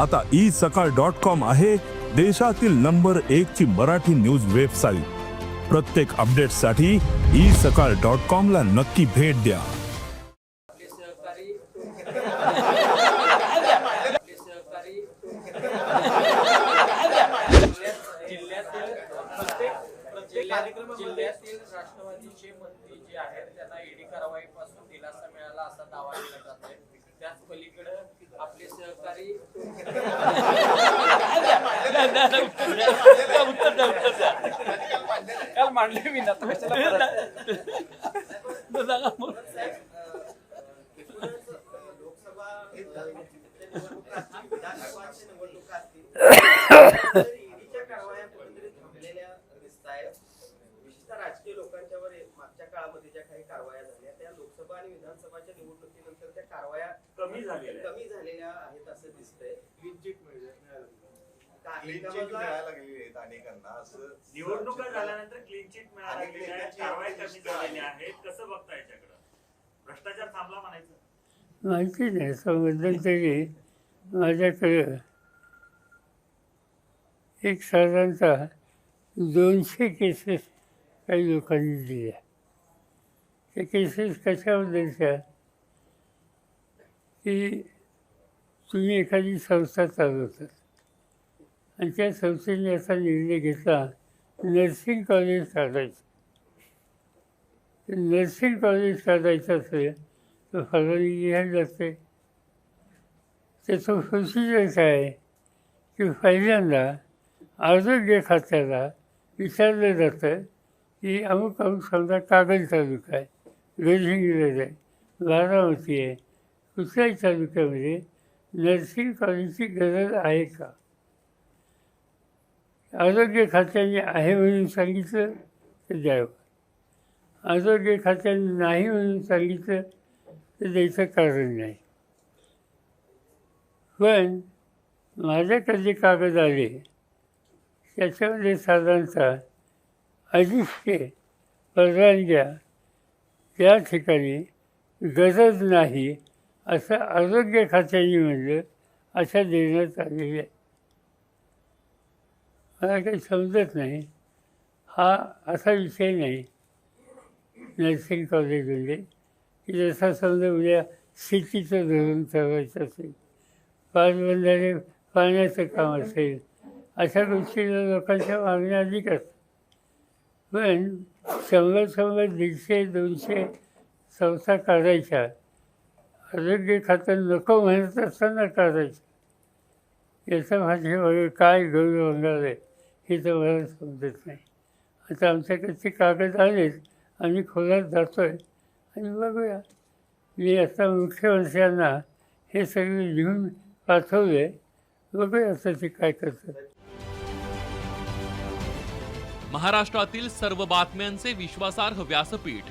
आता ई सकाळ dot com आहे देशातील नंबर एक ची मराठी न्यूज वेबसाईट. प्रत्येक अपडेटसाठी ई सकाळ डॉट कॉम ला नक्की भेट द्या. जिल्ह्यातील राष्ट्रवादीचे मंत्री जे आहेत त्यांना ईडी कारवाईपासून दिलासा मिळाला असा दावा केला जात आहे त्याच पलीकडे आपले सहकारी काल मांडले मी ना आता कशाला परत? ईडीच्या कारवाया कुठेतरी थांबलेल्या दिसतायत विशेषतः राजकीय लोकांच्यावर मागच्या काळामध्ये ज्या काही कारवाया झाल्या त्या लोकसभा आणि विधानसभाच्या निवडणुकीनंतर त्या कारवाया कमी झालेल्या. कमी झालेल्या आहेत असं दिसतंय. क्लीन चिट मिळालं का- क्लीन एका चिट बाजूला- मिळायला लागलेली आहेत अनेकांना. असं निवडणुका झाल्यानंतर क्लीन चिट मिळायला आणि लागलेली आहे, त्याची कारवाई आपण कमी दिसतं झालेल्या आहे. आहेत कसं बघता याच्याकडं? भ्रष्टाचार थांबला म्हणायचं. माहिती नाही. मध्यंतरी माझ्याकडं एक साधारणतः दोनशे केसेस काही लोकांनी दिल्या. त्या केसेस कशाबद्दलच्या की तुम्ही एखादी संस्था चालवतात आणि त्या संस्थेने असा निर्णय घेतला नर्सिंग कॉलेज काढायचं नर्सिंग कॉलेज काढायचं असेल तर फलानी घ्यायला लागते त्याचं प्रोसिजर काय आहे? की पहिल्यांदा आरोग्य खात्याला विचारलं जातं की अमुक अमुक समजा कागल तालुका आहे गडहिंग्लज आहे बारामती आहे दुसऱ्या तालुक्यामध्ये नर्सिंग कॉलेजची गरज आहे का? आरोग्य खात्याने आहे म्हणून सांगितलं तर द्यावं. आरोग्य खात्याने नाही म्हणून सांगितलं तर द्यायचं कारण नाही. पण माझ्याकडे जे कागद आले त्याच्यामध्ये साधारणतः अडीचशे परवानग्या त्या ठिकाणी गरज नाही असं आरोग्य खात्याने म्हणलं अशा देण्यात आलेल्या आहे. मला काही समजत नाही. हा असा विषय नाही. नर्सिंग कॉलेजमध्ये. की जसा समजा उद्या शेतीचं धोरण ठरवायचं असेल पाटबंधारे पाण्याचं काम असेल अशा गोष्टीला लोकांच्या मागण्या अधिक असतात. पण शंभर शंभर दीडशे दोनशे संस्था काढायच्या आरोग्य खातं नको म्हणत असताना करायचं याचा वगैरे काय गौरव होणार आहे हे तर मला समजत नाही. आता आमच्याकडचे कागद आलेत आम्ही खोलात जातो आहे आणि बघूया. मी आता मुख्यमंत्र्यांना हे सगळे लिहून पाठवले. बघूया आता ते काय करतात. महाराष्ट्रातील सर्व बातम्यांचे विश्वासार्ह व्यासपीठ.